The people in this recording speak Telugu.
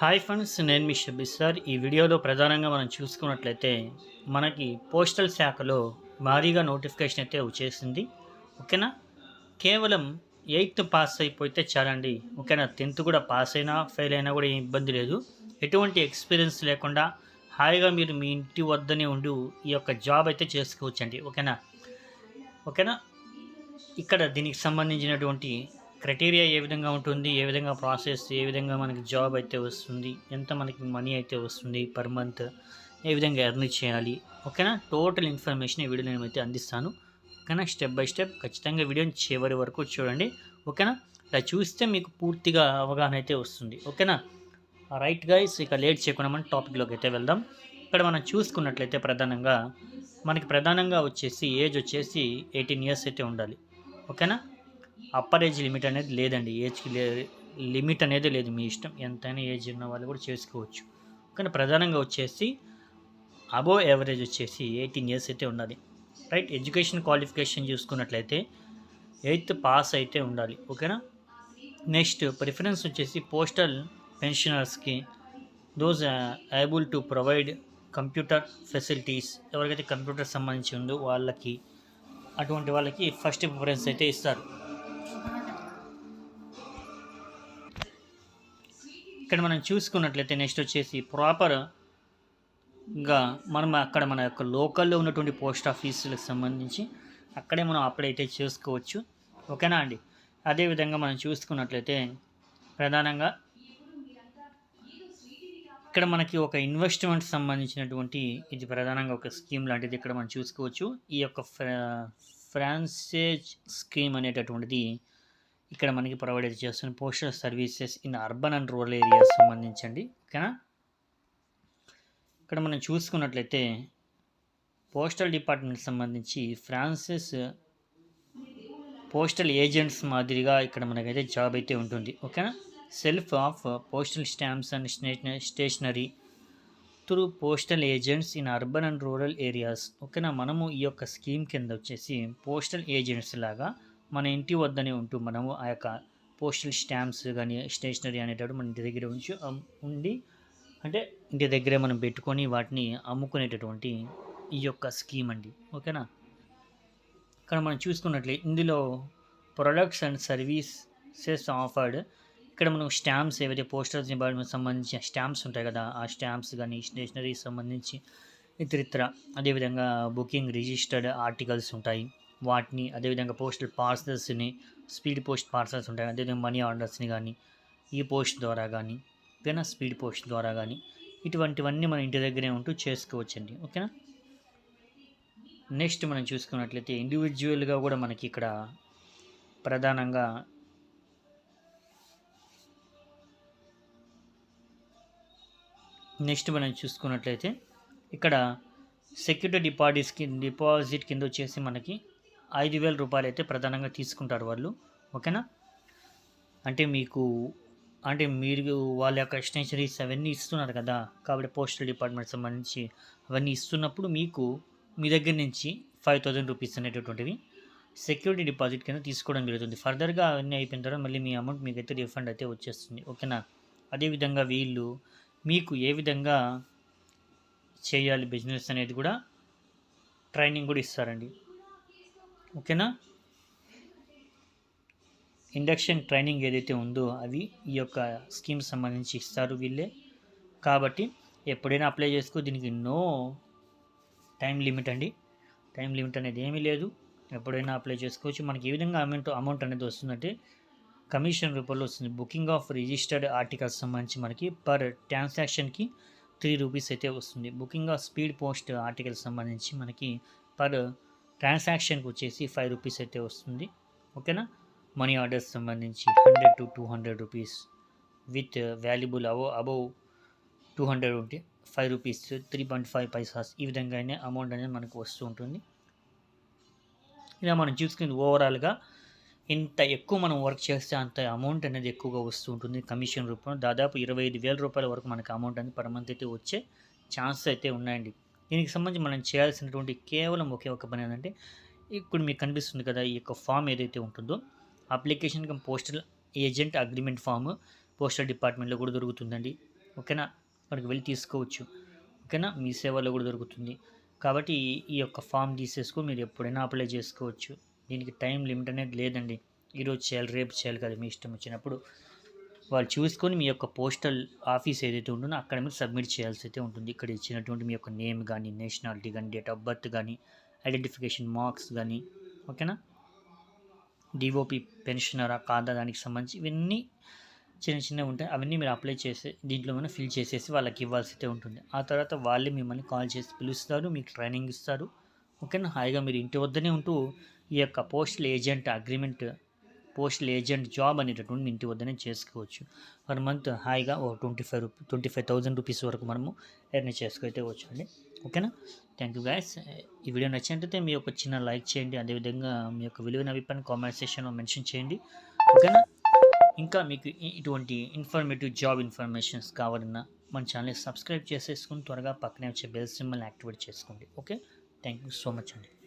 హాయ్ ఫ్రెండ్స్ నేను మీ షబీర్ సార్. ఈ వీడియోలో ప్రధానంగా మనం చూసుకున్నట్లయితే మనకి పోస్టల్ శాఖలో భారీగా నోటిఫికేషన్ అయితే వచ్చేసింది. ఓకేనా? కేవలం ఎయిత్ పాస్ అయిపోతే చాలండి. ఓకేనా? టెన్త్ కూడా పాస్ అయినా ఫెయిల్ అయినా కూడా ఏం ఇబ్బంది లేదు. ఎటువంటి ఎక్స్పీరియన్స్ లేకుండా హాయిగా మీరు మీ ఇంటి వద్దనే ఉండి ఈ యొక్క జాబ్ అయితే చేసుకోవచ్చండి. ఓకేనా? ఓకేనా? ఇక్కడ దీనికి సంబంధించినటువంటి క్రైటీరియా ఏ విధంగా ఉంటుంది ఏ విధంగా ప్రాసెస్ ఏ విధంగా మనకి జాబ్ అయితే వస్తుంది ఎంత మనకి మనీ అయితే వస్తుంది పర్ మంత్ ఏ విధంగా ఎర్న్ చేయాలి ఓకేనా? టోటల్ ఇన్ఫర్మేషన్ ఈ వీడియో నేను అయితే అందిస్తాను. ఓకేనా? స్టెప్ బై స్టెప్ ఖచ్చితంగా వీడియోని చివరి వరకు చూడండి. ఓకేనా? ఇలా చూస్తే మీకు పూర్తిగా అవగాహన అయితే వస్తుంది. ఓకేనా? రైట్ గైస్ ఇక లేట్ చేయకుండా మనం టాపిక్లోకి అయితే వెళ్దాం. ఇక్కడ మనం చూసుకున్నట్లయితే ప్రధానంగా మనకి ప్రధానంగా వచ్చేసి ఏజ్ వచ్చేసి ఎయిటీన్ ఇయర్స్ అయితే ఉండాలి. ఓకేనా? అప్పర్ ఏజ్ లిమిట్ అనేది లేదండి. ఏజ్కి లే లిమిట్ అనేది లేదు మీ ఇష్టం. ఎంతైనా ఏజ్ ఉన్న వాళ్ళు కూడా చేసుకోవచ్చు. కానీ ప్రధానంగా వచ్చేసి అబోవ్ యావరేజ్ వచ్చేసి ఎయిటీన్ ఇయర్స్ అయితే ఉండాలి. రైట్? ఎడ్యుకేషన్ క్వాలిఫికేషన్ చూసుకున్నట్లయితే ఎయిత్ పాస్ అయితే ఉండాలి. ఓకేనా? నెక్స్ట్ ప్రిఫరెన్స్ వచ్చేసి postal పెన్షనర్స్కి those able to provide computer facilities ఎవరికైతే కంప్యూటర్ సంబంధించి ఉందో వాళ్ళకి అటువంటి వాళ్ళకి ఫస్ట్ ప్రిఫరెన్స్ అయితే ఇస్తారు. ఇక్కడ మనం చూసుకున్నట్లయితే నెక్స్ట్ వచ్చేసి ప్రాపర్గా మనం అక్కడ మన యొక్క లోకల్లో ఉన్నటువంటి పోస్ట్ ఆఫీసులకు సంబంధించి అక్కడే మనం అప్లై అయితే చేసుకోవచ్చు. ఓకేనా అండి? అదేవిధంగా మనం చూసుకున్నట్లయితే ప్రధానంగా ఇక్కడ మనకి ఒక ఇన్వెస్ట్మెంట్ సంబంధించినటువంటి ఇది ప్రధానంగా ఒక స్కీమ్ లాంటిది ఇక్కడ మనం చూసుకోవచ్చు. ఈ యొక్క ఫ్రా ఫ్రాన్సేజ్ స్కీమ్ అనేటటువంటిది ఇక్కడ మనకి ప్రొవైడ్ చేస్తున్న చేస్తుంది postal services in urban and rural areas సంబంధించండి ఓకేనా? ఇక్కడ మనం చూసుకున్నట్లయితే పోస్టల్ డిపార్ట్మెంట్ సంబంధించి ఫ్రాన్సిస్ పోస్టల్ ఏజెంట్స్ మాదిరిగా ఇక్కడ మనకైతే జాబ్ అయితే ఉంటుంది ఓకేనా? Self of postal stamps and stationery through postal agents in urban and rural areas ఓకేనా? మనము ఈ యొక్క స్కీమ్ కింద వచ్చేసి పోస్టల్ ఏజెంట్స్ లాగా మన ఇంటి వద్దనే ఉంటూ మనము ఆ యొక్క పోస్టల్ స్టాంప్స్ కానీ స్టేషనరీ అనేటప్పుడు మన ఇంటి దగ్గర ఉంచి ఉండి అంటే ఇంటి దగ్గరే మనం పెట్టుకొని వాటిని అమ్ముకునేటటువంటి ఈ యొక్క స్కీమ్ అండి. ఓకేనా? ఇక్కడ మనం చూసుకున్నట్లే ఇందులో ప్రొడక్ట్స్ అండ్ సర్వీసెస్ ఆఫర్డ్. ఇక్కడ మనం స్టాంప్స్ ఏవైతే పోస్టర్స్ డిపార్ట్మెంట్ సంబంధించిన స్టాంప్స్ ఉంటాయి కదా ఆ స్టాంప్స్ కానీ స్టేషనరీ సంబంధించి ఇతరితర అదేవిధంగా బుకింగ్ రిజిస్టర్డ్ ఆర్టికల్స్ ఉంటాయి. వాటిని అదేవిధంగా పోస్టల్ పార్సల్స్ని స్పీడ్ పోస్ట్ పార్సల్స్ ఉంటాయి అదేవిధంగా మనీ ఆర్డర్స్ని కానీ ఈ పోస్ట్ ద్వారా కానీ ఓకేనా స్పీడ్ పోస్ట్ ద్వారా కానీ ఇటువంటివన్నీ మన ఇంటి దగ్గరే ఉంటూ చేసుకోవచ్చండి ఓకేనా? నెక్స్ట్ మనం చూసుకున్నట్లయితే ఇండివిజువల్గా కూడా మనకి ఇక్కడ ప్రధానంగా నెక్స్ట్ మనం చూసుకున్నట్లయితే ఇక్కడ సెక్యూరిటీ డిపాజిట్స్కి డిపాజిట్ కింద వచ్చేసి మనకి ఐదు వేల రూపాయలు అయితే ప్రధానంగా తీసుకుంటారు వాళ్ళు. ఓకేనా? అంటే మీకు అంటే మీరు వాళ్ళ యొక్క ఎక్స్టెన్షనరీస్ అవన్నీ ఇస్తున్నారు కదా? కాబట్టి పోస్టల్ డిపార్ట్మెంట్ సంబంధించి అవన్నీ ఇస్తున్నప్పుడు మీకు మీ దగ్గర నుంచి ఫైవ్ థౌజండ్ రూపీస్ అనేటటువంటివి సెక్యూరిటీ డిపాజిట్ కింద తీసుకోవడం జరుగుతుంది. ఫర్దర్గా అవన్నీ అయిపోయిన తర్వాత మళ్ళీ మీ అమౌంట్ మీకు అయితే రిఫండ్ అయితే వచ్చేస్తుంది. ఓకేనా? అదేవిధంగా వీళ్ళు మీకు ఏ విధంగా చేయాలి బిజినెస్ అనేది కూడా ట్రైనింగ్ కూడా ఇస్తారండి. ఓకేనా? ఇండక్షన్ ట్రైనింగ్ ఏదైతే ఉందో అవి ఈ యొక్క స్కీమ్ సంబంధించి ఇస్తారు వీళ్ళే. కాబట్టి ఎప్పుడైనా అప్లై చేసుకో దీనికి నో టైం లిమిట్ అండి. టైం లిమిట్ అనేది ఏమీ లేదు. ఎప్పుడైనా అప్లై చేసుకోవచ్చు. మనకి ఏ విధంగా అమౌంట్ అమౌంట్ అనేది వస్తుందంటే కమిషన్ రూపంలో వస్తుంది. బుకింగ్ ఆఫ్ రిజిస్టర్డ్ ఆర్టికల్స్ సంబంధించి మనకి పర్ ట్రాన్సాక్షన్కి త్రీ రూపీస్ అయితే వస్తుంది. Booking of speed post articles సంబంధించి మనకి పర్ ట్రాన్సాక్షన్కి వచ్చేసి ఫైవ్ రూపీస్ అయితే వస్తుంది. ఓకేనా? మనీ ఆర్డర్స్ సంబంధించి hundred to two hundred rupees with valuable above above two hundred ఉంటే five rupees three point five paisas ఈ విధంగానే అమౌంట్ అనేది మనకు వస్తూ ఉంటుంది. ఇలా మనం చూసుకుని ఓవరాల్గా ఇంత ఎక్కువ మనం వర్క్ చేస్తే అంత అమౌంట్ అనేది ఎక్కువగా వస్తూ ఉంటుంది. కమిషన్ రూపంలో దాదాపు ఇరవై ఐదు వేల రూపాయల వరకు మనకు అమౌంట్ అనేది పర్ మంత్ అయితే వచ్చే ఛాన్సెస్ అయితే ఉన్నాయండి. దీనికి సంబంధించి మనం చేయాల్సినటువంటి కేవలం ఒకే ఒక పని ఏంటంటే ఇప్పుడు మీకు కనిపిస్తుంది కదా ఈ యొక్క ఫామ్ ఏదైతే ఉంటుందో application cum postal agent agreement form postal డిపార్ట్మెంట్లో కూడా దొరుకుతుందండి. ఓకేనా? మనకి వెళ్ళి తీసుకోవచ్చు. ఓకేనా? మీ సేవలో కూడా దొరుకుతుంది. కాబట్టి ఈ- యొక్క ఫామ్ తీసేసుకొని మీరు ఎప్పుడైనా అప్లై చేసుకోవచ్చు. దీనికి టైం లిమిట్ అనేది లేదండి. ఈరోజు చేయాలి రేపు చేయాలి కదా మీ ఇష్టం వచ్చినప్పుడు. వాళ్ళు చూసుకొని మీ యొక్క పోస్టల్ ఆఫీస్ ఏదైతే ఉంటుందో అక్కడ మీరు సబ్మిట్ చేయాల్సి అయితే ఉంటుంది. ఇక్కడ ఇచ్చినటువంటి మీ యొక్క నేమ్ కానీ నేషనాలిటీ కానీ డేట్ ఆఫ్ బర్త్ కానీ ఐడెంటిఫికేషన్ మార్క్స్ కానీ ఓకేనా? డిఓపి పెన్షనరా కాదా దానికి సంబంధించి ఇవన్నీ చిన్న చిన్నవి ఉంటాయి. అవన్నీ మీరు అప్లై చేసి దీంట్లో మనం ఫిల్ చేసేసి వాళ్ళకి ఇవ్వాల్సి అయితే ఉంటుంది. ఆ తర్వాత వాళ్ళే మిమ్మల్ని కాల్ చేసి పిలుస్తారు మీకు ట్రైనింగ్ ఇస్తారు. ఓకేనా? హాయిగా మీరు ఇంటి వద్దనే ఉంటూ ఈ యొక్క postal agent agreement postal agent job అనేటటువంటి ఇంటి వద్దనే చేసుకోవచ్చు. పర్ మంత్ హాయిగా ఒక twenty five rupee twenty five thousand rupees వరకు మనము ఎర్న్ చేసుకైతే వచ్చండి. ఓకేనా? థ్యాంక్ యూ గాయస్ ఈ వీడియో నచ్చినట్లయితే మీ యొక్క చిన్న లైక్ చేయండి. అదేవిధంగా మీ యొక్క విలువైన అభిప్రాయం కామెంట్ సెక్షన్లో మెన్షన్ చేయండి. ఓకేనా? ఇంకా మీకు ఇటువంటి ఇన్ఫర్మేటివ్ జాబ్ ఇన్ఫర్మేషన్స్ కావాలన్నా మన ఛానల్ సబ్స్క్రైబ్ చేసేసుకుని త్వరగా పక్కనే వచ్చే బెల్ సింబల్ని యాక్టివేట్ చేసుకోండి. Okay? Thank you so much అండి.